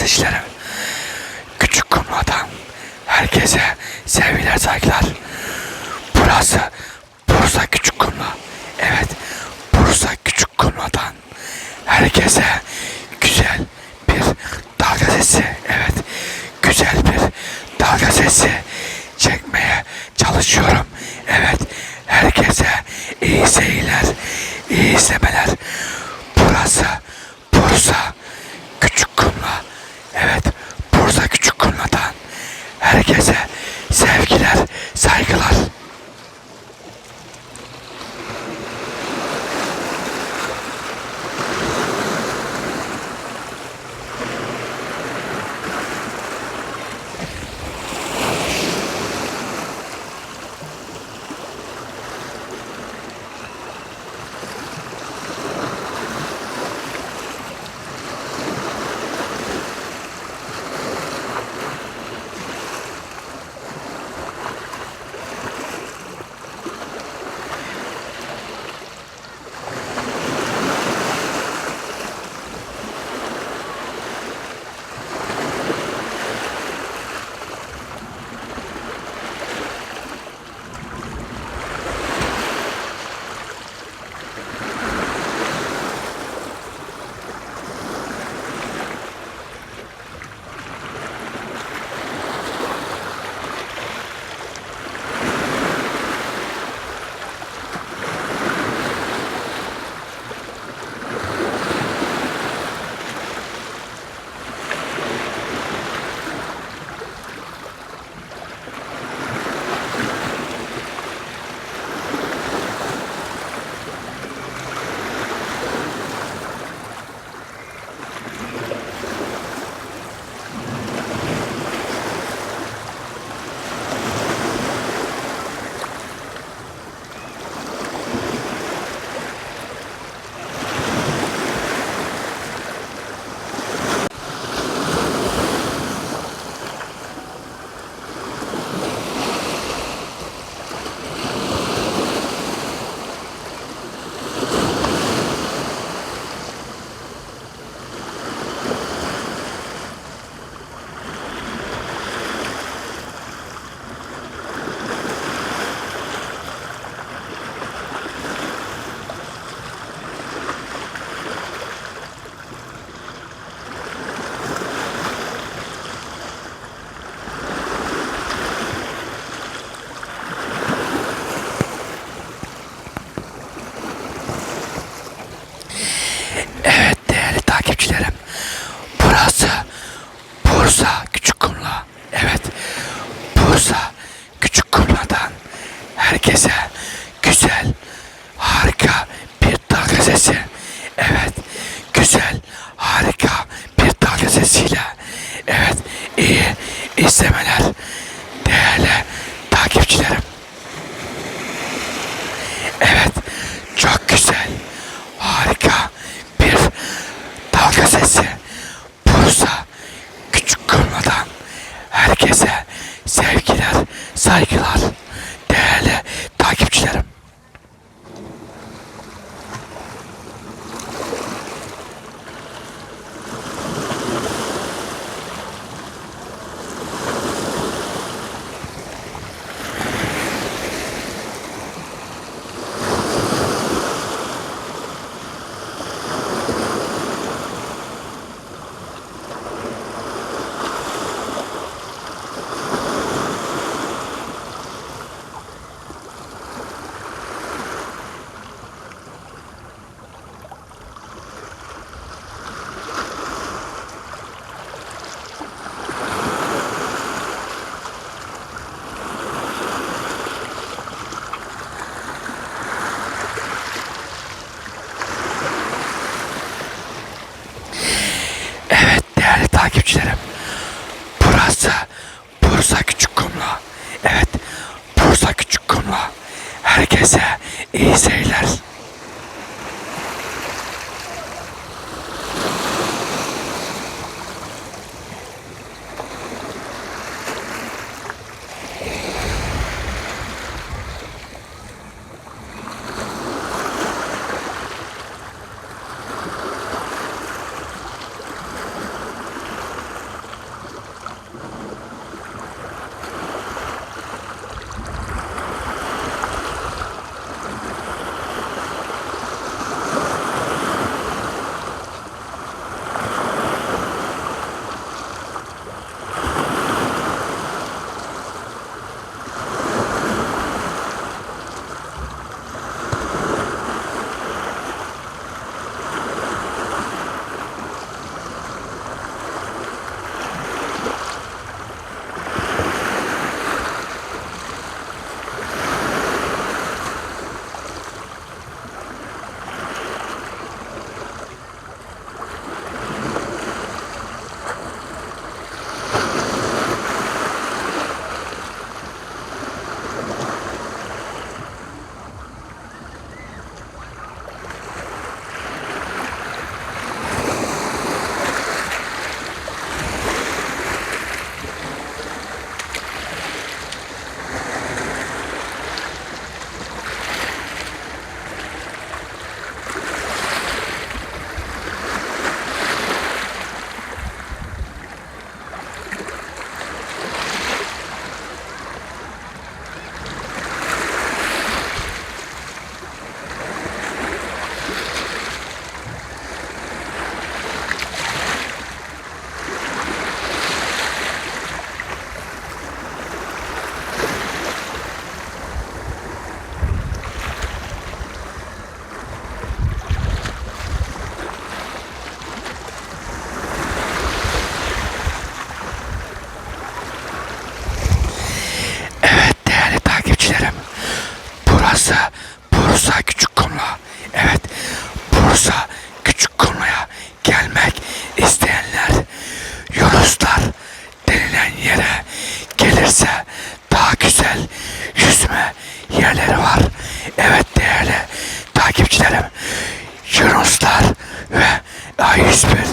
gazetecilerim. Küçük kumladan herkese sevgiler saygılar. Burası Bursa Küçük Kumla. Evet Bursa Küçük Kumla'dan herkese güzel bir dalga sesi. Evet güzel bir dalga sesi çekmeye çalışıyorum. Evet herkese iyi seyirler, iyi izlemeler. Burası Bursa Burası Bursa Küçük Kumla. Evet Bursa Küçük Kumla. Herkese iyi seyirler. Yunus'a küçük konuya gelmek isteyenler Yunuslar denilen yere gelirse daha güzel yüzme yerleri var. Evet değerli takipçilerim Yunuslar ve A101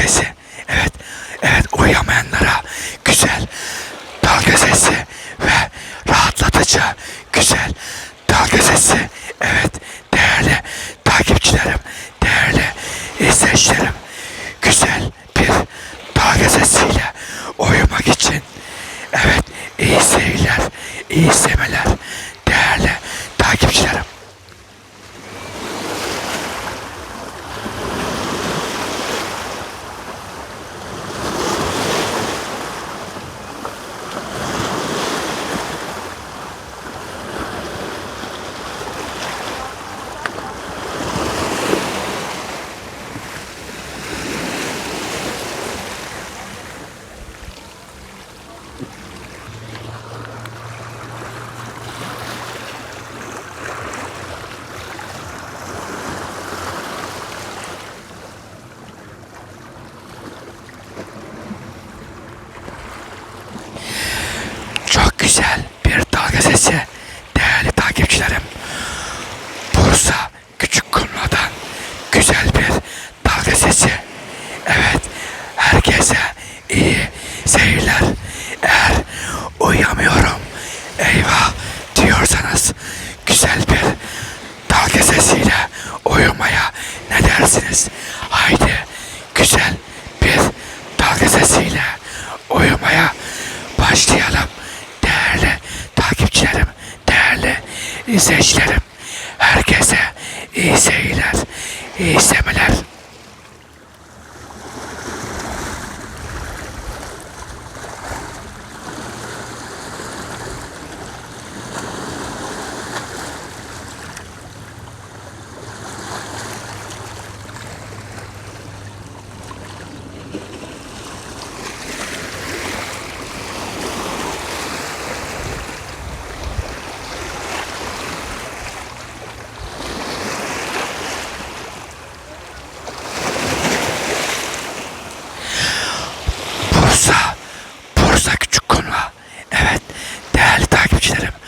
процессе. takipçilerim.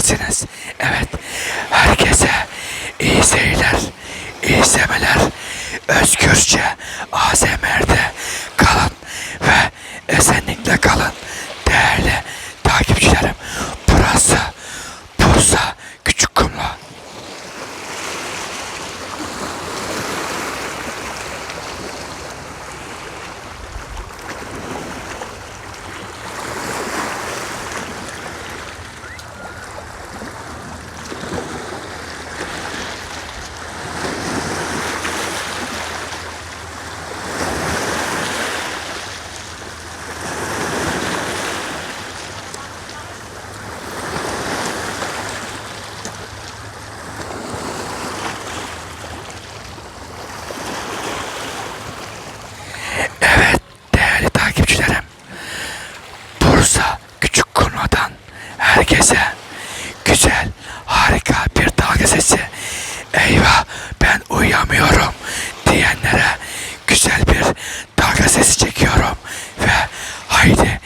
edersiniz. Evet. Herkese iyi seyirler, iyi izlemeler. Özgürce ASMR'de kalın ve esenlikle kalın. 아 이제